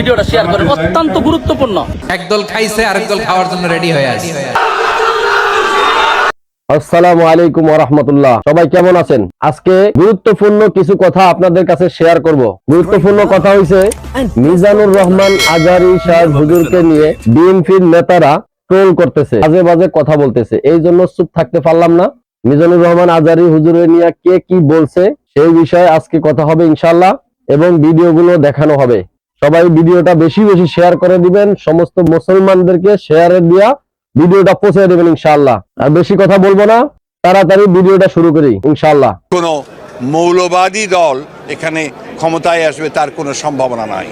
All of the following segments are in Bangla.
ভিডিওটা শেয়ার করেন। অত্যন্ত গুরুত্বপূর্ণ। একদল খাইছে আরেক দল খাওয়ার জন্য রেডি হয়ে আছে। আসসালামু আলাইকুম রহমতুল্লাহ। সবাই কেমন আছেন? আজকে গুরুত্বপূর্ণ কিছু কথা আপনাদের কাছে শেয়ার করব। গুরুত্বপূর্ণ কথা হইছে মিজানুর রহমান আজারি সাহেব হুজুরকে নিয়ে বিএনপির নেতারা ট্রোল করতেছে বাজে বাজে কথা বলতেছে। এই জন্য চুপ থাকতে পারলাম না। মিজানুর রহমান আজারি হুজুরের নিয়ে কে কি বলছে সেই বিষয়ে আজকে কথা হবে ইনশাল্লাহ এবং ভিডিওগুলো দেখানো হবে। সবাই ভিডিওটা বেশি বেশি শেয়ার করে দিবেন। সমস্ত মুসলমানদেরকে শেয়ারে দিয়া ভিডিওটা পৌঁছে দেবেন ইনশাআল্লাহ। আর বেশি কথা বলব না তাড়াতাড়ি ভিডিওটা শুরু করি ইনশাআল্লাহ। কোনো মৌলবাদী দল এখানে ক্ষমতায় আসবে তার কোনো সম্ভাবনা নাই।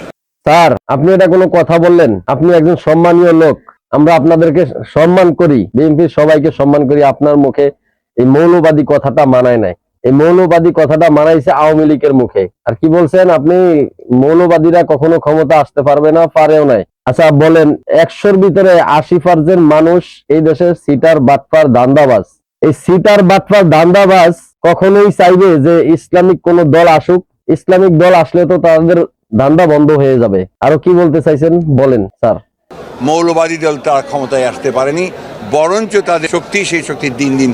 স্যার আপনি এটা কোনো কথা বললেন? আপনি একজন সম্মানীয় লোক। আমরা আপনাদেরকে সম্মান করি বিএনপির সবাইকে সম্মান করি আপনার মুখে এই মৌলবাদী কথাটা মানায় নাই। এই মৌলবাদী কথাটা মানাইছে আওয়ামী লীগের মুখে। আর কি বলছেন আপনি? মৌলবাদীরা কখনো ক্ষমতা আসতে পারবে না, পারেও নাই। আচ্ছা বলেন, একশোর ভিতরে আশি পার্সেন্ট মানুষ এই দেশের সিটার বাটপার দান্দাবাজ। এই সিটার বাটপার দান্দাবাজ কখনোই চাইবে যে ইসলামিক কোন দল আসুক। ইসলামিক দল আসলে তো তাদের ধান্দা বন্ধ হয়ে যাবে। আরও কি বলতে চাইছেন? বলেন, স্যার। মৌলবাদী দল তার ক্ষমতায় আসতে পারেনি, বরঞ্চ তাদের শক্তি সেই শক্তি দিন দিন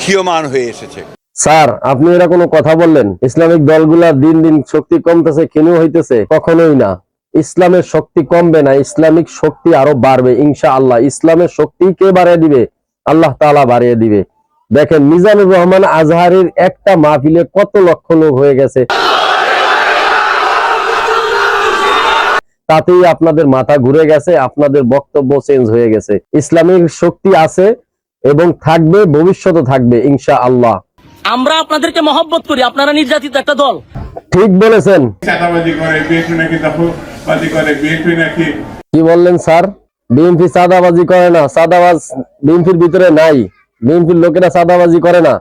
ক্ষীয়মান হয়ে এসেছে। স্যার, আপনি এরা কোনো কথা বললেন? ইসলামিক দলগুলা দিন দিন শক্তি কমতেছে কেন হইতেছে? কখনোই না। ইসলামের শক্তি কমবে না, ইসলামিক শক্তি আরও বাড়বে ইনশা আল্লাহ ইসলামের শক্তি কে বাড়িয়ে দিবে? আল্লাহ তাআলা বাড়িয়ে দিবে। দেখেন, মিজানুর রহমান আজহারের একটা মাহফিলে কত লক্ষ লোক হয়ে গেছে। তাতেই আপনাদের মাথা ঘুরে গেছে, আপনাদের বক্তব্য চেঞ্জ হয়ে গেছে। ইসলামিক শক্তি আছে এবং থাকবে ভবিষ্যতে থাকবে ইনশা আল্লাহ আমরা আপনাদেরকে মহব্বত করি আপনারা নির্যাতিত একটা দল। ঠিক বলেছেন। কি বললেন স্যার? বিএনপি চাঁদাবাজি করে না চাঁদাবাজ বিএনপির ভিতরে নাই। বিএনপির লোকেরা চাঁদাবাজি করে না।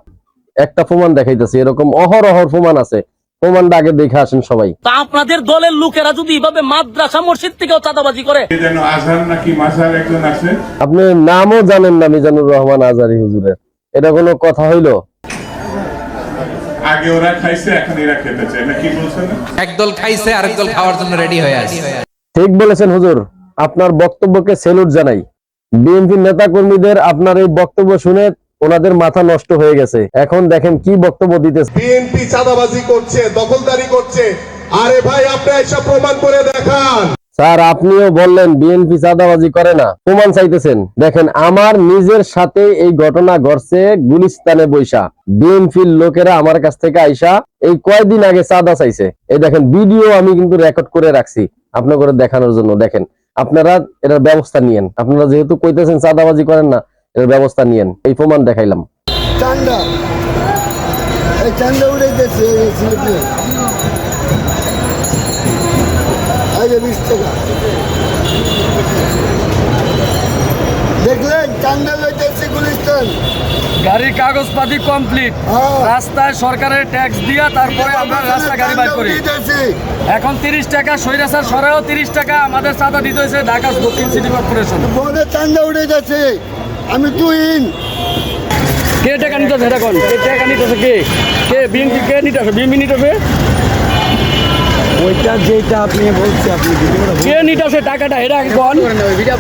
একটা প্রমাণ দেখাইতেছে এরকম অহরহর প্রমাণ আছে। প্রমাণটা আগে দেখে আসেন সবাই। তা আপনাদের দলের লোকেরা যদি এভাবে মাদ্রাসা মসজিদ থেকেও চাঁদাবাজি করে? আপনি নামও জানেন না মিজানুর রহমান আজারি হুজুরের। এটা কোনো কথা হইল? আগে ওরা খাইছে এখন এরা খেতে চায়। না কি বলছেন একদল খাইছে আরেক দল খাওয়ার জন্য রেডি হয়ে আছে। ঠিক বলেছেন হুজুর। আপনার বক্তব্যকে সেলুট জানাই। বিএনপি নেতা কর্মীদের আপনার এই বক্তব্য শুনে ওনাদের মাথা নষ্ট হয়ে গেছে। এখন দেখেন কি বক্তব্য দিতেছে। বিএনপি চাঁদাবাজি করছে দখলদারি করছে। আরে ভাই আপনি এসব প্রমাণ করে দেখান। স্যার, আপনিও বললেন বিএনপি চাঁদাবাজি করে না। প্রমাণ চাইতেছেন। দেখেন, আমার নিজের সাথে এই ঘটনা ঘটছে গুলিস্তানে বৈশা। বিএনপির লোকেরা আমার কাছ থেকে আইসা এই কয়দিন আগে চাঁদা চাইছে। এই দেখেন, ভিডিও আমি কিন্তু রেকর্ড করে রাখছি আপনার করে দেখানোর জন্য। দেখেন, আপনারা এটার ব্যবস্থা নিয়েন। আপনারা যেহেতু কইতেছেন চাঁদাবাজি করেন না এর ব্যবস্থা নিয়েন। এই প্রমাণ দেখাইলাম। চান্দা যে বিশ টাকা। দেখলেন চান্দা লইতেছে গুলিস্তান। গাড়ির কাগজপাতি কমপ্লিট হ্যাঁ। রাস্তায় সরকারের ট্যাক্স দিয়া তারপরে আমরা রাস্তা গাড়ি বাইর করি। এখন তিরিশ টাকা সৈরাসার সরেও তিরিশ টাকা আমাদের চাঁদা দিতে হয়েছে ঢাকা দক্ষিণ সিটি কর্পোরেশন বলে চান্দা উড়ে গেছে। আমি তুইন কে টাকা নিতেছে? এটা কোন? কে টাকা নিতেছে? কে? কে? বিএনপি কে নিতেছে? বিএনপি নিতেছে? ওইটা যেটা আপনি বলছি আপনি কে নিতেছে টাকাটা এটা আগে কোন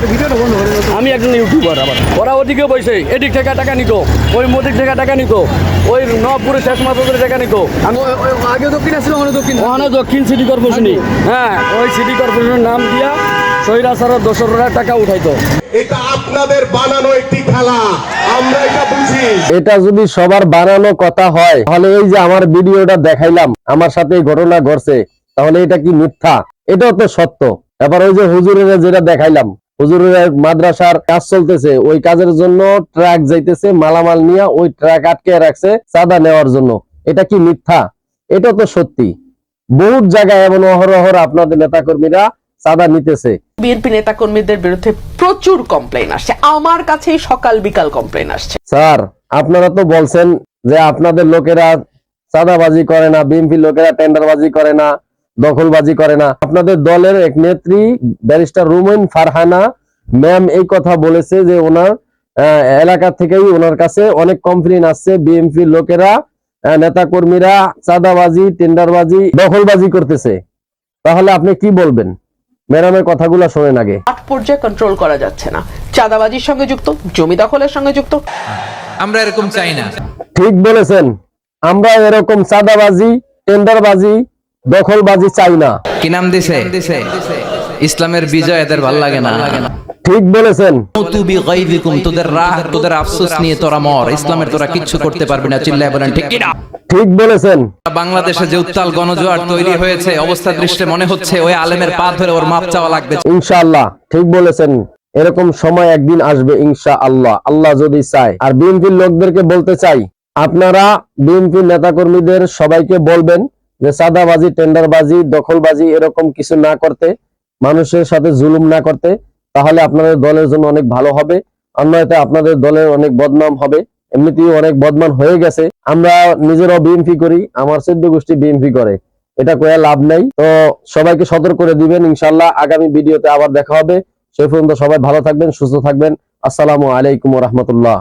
ভিডিওটা বন্ধ করে আমি একজন ইউটিউবার আবার। ওরা ওদিকে বসে এদিক থেকে টাকা নিকো ওই মোদিক থেকে টাকা নিকো ওই নবপুরে শেষ টাকা নিকো আমি আগে দক্ষিণ আসছিল ওখানে দক্ষিণ ওখানে দক্ষিণ সিটি কর্পোরেশনই। হ্যাঁ ওই সিটি কর্পোরেশনের নাম দিয়া সৈরাসারের দোসররা টাকা উঠাইতো। এটা আপনাদের বানানো একটি খেলা। আমরা এটা বুঝি। এটা যদি সবার বানানো কথা হয় তাহলে এই যে আমার ভিডিওটা দেখাইলাম আমার সাথে এই ঘটনা ঘটছে। তাহলে এটা কি মিথ্যা? এটাও তো সত্য। এবার ওই যে হুজুরের যেটা দেখাইলাম হুজুরের মাদ্রাসার কাজ চলতেছে ওই কাজের জন্য ট্রাক যাইতেছে মালামাল নিয়ে ওই ট্রাক আটকে রাখছে চাঁদা নেওয়ার জন্য। এটা কি মিথ্যা? এটা তো সত্যি। বহুত জায়গায় এমন অহরহর আপনাদের নেতাকর্মীরা চাঁদা নিতেছে। বিএনপি নেতাকর্মীদের বিরুদ্ধে প্রচুর কমপ্লেন আসছে। আমার কাছেই সকাল বিকাল কমপ্লেন আসছে। স্যার আপনারা তো বলছেন যে আপনাদের লোকেরা চাঁদাবাজি করে না বিএনপি লোকেরা টেন্ডারবাজি করে না। দখলবাজি করে না। আপনাদের দলের এক নেত্রী ব্যারিস্টার রুমেন ফারহানা ম্যাম এই কথা বলেছে যে ওনার এলাকা থেকেই ওনার কাছে অনেক কমপ্লেন আসছে। বিএনপি লোকেরা নেতা কর্মীরা চাঁদাবাজি টেন্ডারবাজি দখলবাজি করতেছে। তাহলে আপনি কি বলবেন? ম্যাডামের কথাগুলো শোনেন আগে। আট পর্যায়ে কন্ট্রোল করা যাচ্ছে না। চাঁদাবাজির সঙ্গে যুক্ত জমি দখলের সঙ্গে যুক্ত। আমরা এরকম চাই না। ঠিক বলেছেন। আমরা এরকম চাঁদাবাজি টেন্ডারবাজি দখলবাজি চাই না। কি নাম দিছে? ইসলামের বিজয় এদের ভালো লাগে না। ঠিক বলেছেন। তু বিগাইযিকুম, তোদের রাহ তোদের আফসোস নিয়ে তোরা মর। ইসলামের তোরা কিচ্ছু করতে পারবি না চিল্লায় বলেন ঠিক কিনা? ঠিক বলেছেন। বাংলাদেশে যে উত্তাল গণজোয়ার তৈরি হয়েছে অবস্থা দৃষ্টে মনে হচ্ছে ওই আলেমের পা ধরে ওর মাপ চাওয়া লাগবে। ইনশাআল্লাহ ঠিক বলেছেন। এরকম সময় একদিন আসবে ইনশা আল্লাহ আল্লাহ যদি চায়। আর বিএনপির লোকদেরকে বলতে চাই আপনারা বিএনপি নেতাকর্মীদের সবাইকে বলবেন যে সাদাবাজি টেন্ডারবাজি, দখলবাজি এরকম কিছু না করতে, মানুষের সাথে জুলুম না করতে, তাহলে আপনাদের দলের জন্য অনেক ভালো হবে। অন্যথায় আপনাদের দলের অনেক বদনাম হবে। এমনিতেই অনেক বদনাম হয়ে গেছে। আমরা নিজেরাও বিএনপি করি, আমার চোদ্দ গোষ্ঠী বিএনপি করে। এটা কয়ে লাভ নাই। তো সবাইকে সতর্ক করে দিবেন ইনশাল্লাহ আগামী ভিডিওতে আবার দেখা হবে। সে পর্যন্ত সবাই ভালো থাকবেন, সুস্থ থাকবেন। আসসালামু আলাইকুম রহমতুল্লাহ।